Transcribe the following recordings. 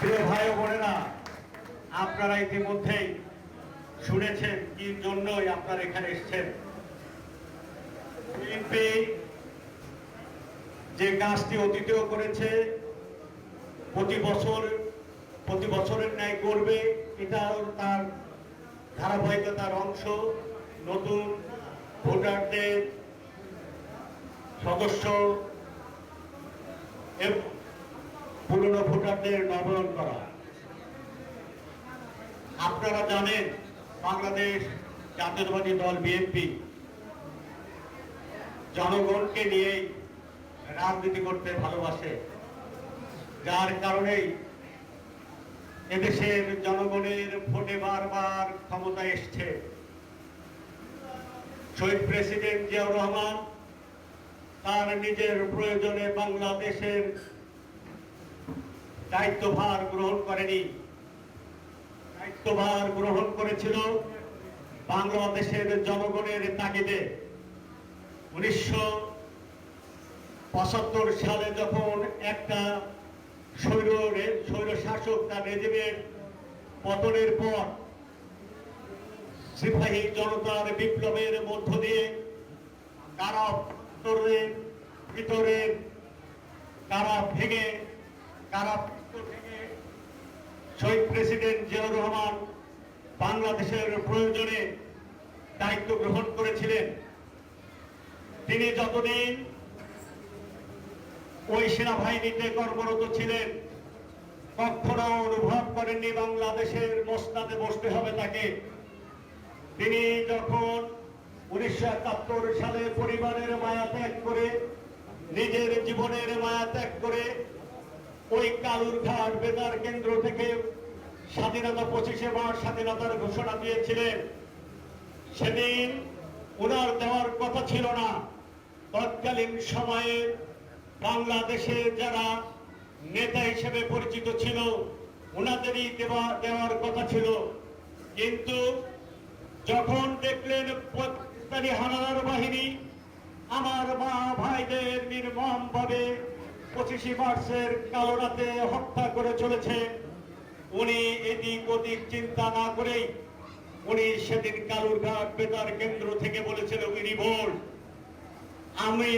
প্রিয় ভাই বোনেরা, আপনারা ইতিমধ্যেই শুনেছেন কি জন্যই আপনারা এখানে এসেছেন। বিএনপি যে কাজটি অতীতেও করেছে, প্রতি বছর, প্রতি বছরের ন্যায় করবে এটাও তার ধারাবাহিকতার অংশ। নতুন ভোটারদের সদস্য, এবং পুরনো ভোটারদের নবায়ন করা। আপনারা জানেন বাংলাদেশ জাতীয়তাবাদী দল বিএনপি জনগণকে নিয়েই রাজনীতি করতে ভালোবাসে। যার কারণেই এদেশের জনগণের ভোটে বারবার ক্ষমতা এসছে। শহীদ প্রেসিডেন্ট জিয়াউর রহমান তার নিজের প্রয়োজনে বাংলাদেশের দায়িত্বভার গ্রহণ করেনি। দায়িত্বভার গ্রহণ করেছিল বাংলাদেশের জনগণের তাগিদে। উনিশশো পঁচাত্তর সালে যখন একটা স্বৈর স্বৈর শাসক তার রেজিমের পতনের পর সিপাহী জনতার বিপ্লবের মধ্য দিয়ে কারা ভিতরের কারা ভেঙে কারা শহীদ প্রেসিডেন্ট জিয়াউর রহমান বাংলাদেশের প্রয়োজনে দায়িত্ব গ্রহণ করেছিলেন। তিনি যতদিন ওই সেনাবাহিনীতে কর্মরত ছিলেন কখনো অনুভব করেননি বাংলাদেশের মসনাদে বসতে হবে তাকে। তিনি যখন উনিশশো একাত্তর সালে পরিবারের মায়া ত্যাগ করে, নিজের জীবনের মায়া ত্যাগ করে ওই কালুরঘাট বেতার কেন্দ্র থেকে স্বাধীনতা পঁচিশে মার্চ স্বাধীনতার ঘোষণা দিয়েছিলেন। সেদিন ওনার দেওয়ার কথা ছিল না। তৎকালীন সময়ে বাংলাদেশে যারা নেতা হিসেবে পরিচিত ছিল ওনাদেরই দেওয়া, দেওয়ার কথা ছিল। কিন্তু যখন দেখলেন হানাদার বাহিনী আমার মা ভাইদের নির্মম ভাবে পঁচিশে মার্চের কালো রাতে হত্যা করে চলেছে। উনি এদিক ওদিক চিন্তা না করেই উনি সেদিন কালুরঘাট বেতার কেন্দ্র থেকে বলেছিল রিভোল্ট। আমি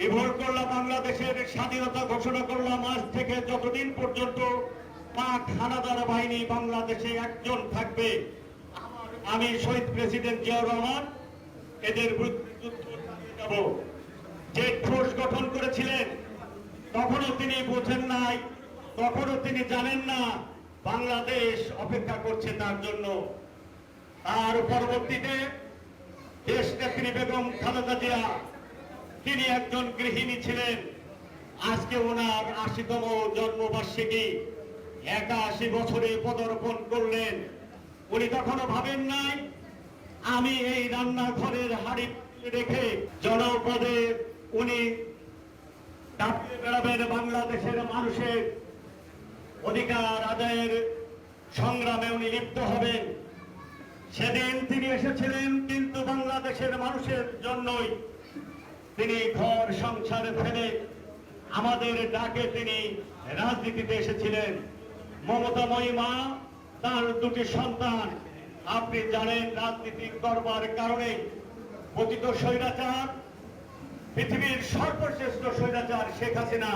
রিভোল্ট করলাম, বাংলাদেশের স্বাধীনতা ঘোষণা করলাম। আজ থেকে যতদিন পর্যন্ত পাক হানাদার বাহিনী বাংলাদেশে একজন থাকবে, আমি শহীদ প্রেসিডেন্ট জিয়াউর রহমান, এদের বিরুদ্ধে যুদ্ধ যাব। যে ফোর্স গঠন করেছিলেন। তখনও তিনি বোঝেন নাই, তখনও তিনি জানেন না, বাংলাদেশ অপেক্ষা করছে তার জন্য। আর পরবর্তীতে দেশ নেত্রী বেগম খালেদা জিয়া, তিনি একজন গৃহিণী ছিলেন। আজকে ওনার আশিতম জন্মবার্ষিকী, একাশি বছরে পদার্পণ করলেন। উনি তখনও ভাবেন নাই, আমি এই রান্নাঘরের হাড়ি রেখে জনপদে উনি দাপিয়ে বেড়াবেন বাংলাদেশের মানুষের অধিকার আদায়ের সংগ্রামে উনি লিপ্ত হবেন। সেদিন তিনি এসেছিলেন, কিন্তু বাংলাদেশের মানুষের জন্যই তিনি ঘর সংসার ফেলে আমাদের ডাকে তিনি রাজনীতিতে এসেছিলেন। মমতাময়ী মা, তার দুটি সন্তান, আপনি জানেন রাজনীতি করবার কারণে পতিত স্বৈরাচার পৃথিবীর সর্বশ্রেষ্ঠ স্বৈরাচার শেখ হাসিনা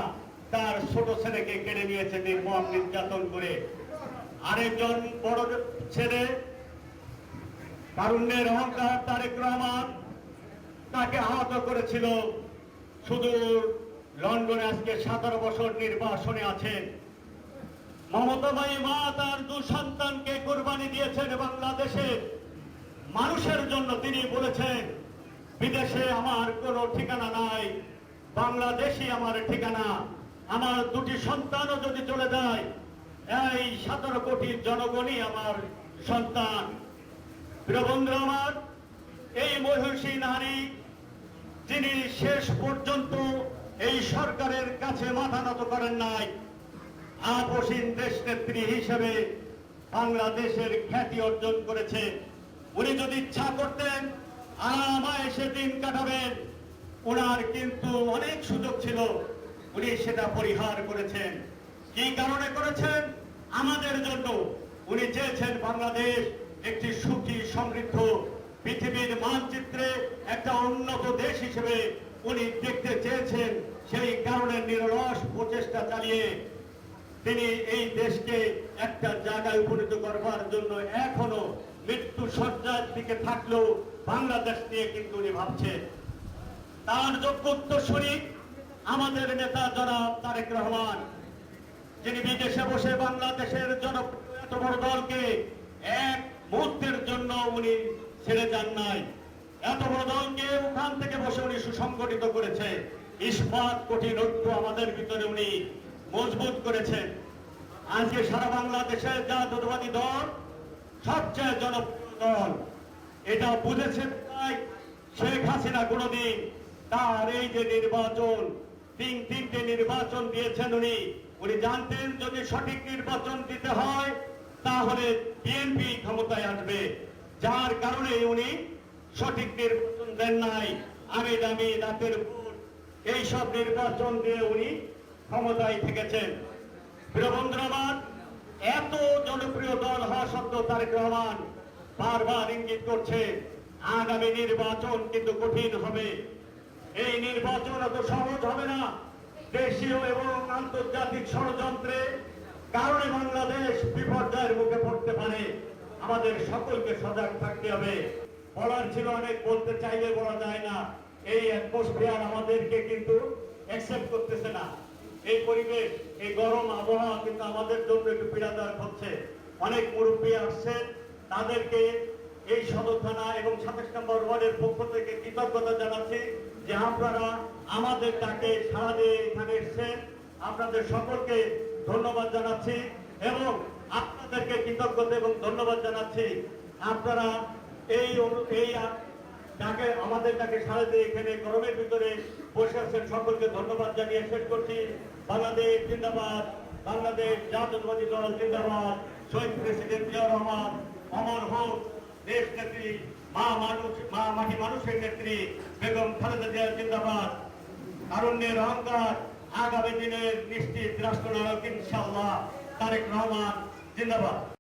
তার ছোট ছেলেকে কেড়ে নিয়েছে নির্মম নির্যাতন করে। আরেকজন বড় ছেলে, তারুণ্যের অহংকার তারেক রহমান, তাকে আহত করেছিল। সুদূর লন্ডনে আজকে সতেরো বছর নির্বাসনে আছেন। মমতাময়ী মা তার দু সন্তানকে কোরবানি দিয়েছেন বাংলাদেশের মানুষের জন্য তিনি বলেছেন বিদেশে আমার কোনো ঠিকানা নাই বাংলাদেশই আমার ঠিকানা। আমার দুটি সন্তানও যদি চলে যায়, এই সতেরো কোটি জনগণই আমার সন্তান। প্রিয় বন্ধু আমার, এই মহিষী নারী, যিনি শেষ পর্যন্ত এই সরকারের কাছে মাথা নত করেন নাই আপসীন দেশ নেত্রী হিসেবে বাংলাদেশের খ্যাতি অর্জন করেছে। উনি যদি ইচ্ছা করতেন আরামায় সে দিন কাটাবেন। ওনার কিন্তু অনেক সুযোগ ছিল। উনি সেটা পরিহার করেছেন। কি কারণে করেছেন? আমাদের জন্য। উনি চেয়েছেন বাংলাদেশ একটি সুখী, সমৃদ্ধ পৃথিবীর মানচিত্রে একটা উন্নত দেশ হিসেবে উনি দেখতে চেয়েছেন। সেই কারণে নিরলস প্রচেষ্টা চালিয়ে তিনি এই দেশকে একটা জায়গায় উপনীত করবার জন্য এখনও মৃত্যু সজ্জার দিকে থাকলেও বাংলাদেশ নিয়ে কিন্তু উনি ভাবছেন। তার যোগ্য উত্তরসূরি আমাদের নেতা জনাব তারেক রহমান, যিনি বিদেশে বসে বাংলাদেশের জনপ্রিয় বড় দলকে এক মুহূর্তের জন্য উনি ছেড়ে যান নাই। এত বড় দলকে ওখান থেকে বসে উনি সুসংগঠিত করেছে। ইস্পাত কঠিন ঐক্য আমাদের ভিতরে উনি মজবুত করেছেন। আজকে সারা বাংলাদেশের জাতীয়তাবাদী দল, সবচেয়ে জনপ্রিয় দল এটা বুঝেছেন তাই শেখ হাসিনা কোনদিন তার এই যে নির্বাচন, তিন তিনটে নির্বাচন দিয়েছেন উনি উনি জানতেন যদি সঠিক নির্বাচন দিতে হয়, তাহলে বিএনপি ক্ষমতায় আসবে। যার কারণে উনি সঠিক নির্বাচন দেন নাই। আমি দামি রাতের ভোট এইসব নির্বাচন দিয়ে উনি ক্ষমতায় থেকেছেন। বন্ধুরা এত জনপ্রিয় দল হওয়া সত্ত্বেও তারেক রহমান বারবার ইঙ্গিত করছে, আগামী নির্বাচন কিন্তু কঠিন হবে। এই নির্বাচন এত সহজ হবে না। দেশীয় এবং আন্তর্জাতিক ষড়যন্ত্রে কারণে বাংলাদেশ বিপর্যয়ের মুখে পড়তে পারে। আমাদের সকলকে সজাগ থাকতে হবে। বলার ছিল অনেক, বলতে চাইলে বলা যায় না। এই অ্যাটমসফিয়ার আমাদেরকে কিন্তু অ্যাকসেপ্ট করতেছে না। এই পরিবেশ, এই গরম আবহাওয়া কিন্তু আমাদের জন্য একটু পীড়াদায়ক হচ্ছে। অনেক মুরব্বী আসছেন তাদেরকে এই সদর থানা এবং সাতাশ নম্বর ওয়ার্ডের পক্ষ থেকে কৃতজ্ঞতা জানাচ্ছি যে আপনারা আমাদের ডাকে সাড়া দিয়ে এখানে এসেছেন। আপনাদের সকলকে ধন্যবাদ জানাচ্ছি এবং আপনাদেরকে কৃতজ্ঞতা এবং ধন্যবাদ জানাচ্ছি। আপনারা এই এই ডাকে, আমাদের ডাকে সাড়া দিয়ে এখানে গরমের ভিতরে বসে আছেন সকলকে ধন্যবাদ জানিয়ে শেষ করছি। বাংলাদেশ জিন্দাবাদ, বাংলাদেশ জাতীয়তাবাদী দল জিন্দাবাদ, শহীদ প্রেসিডেন্ট জিয়া রহমান অমর হোক, দেশ নেত্রী, মা মানুষ, মা মাটি মানুষের নেত্রী, বেগম খালেদা জিয়া জিন্দাবাদ। কারণ্যের অহংকার আগামী দিনের নিশ্চিত রাষ্ট্রনায়ক ইনশাল্লাহ তারেক রহমান, জিন্দাবাদ।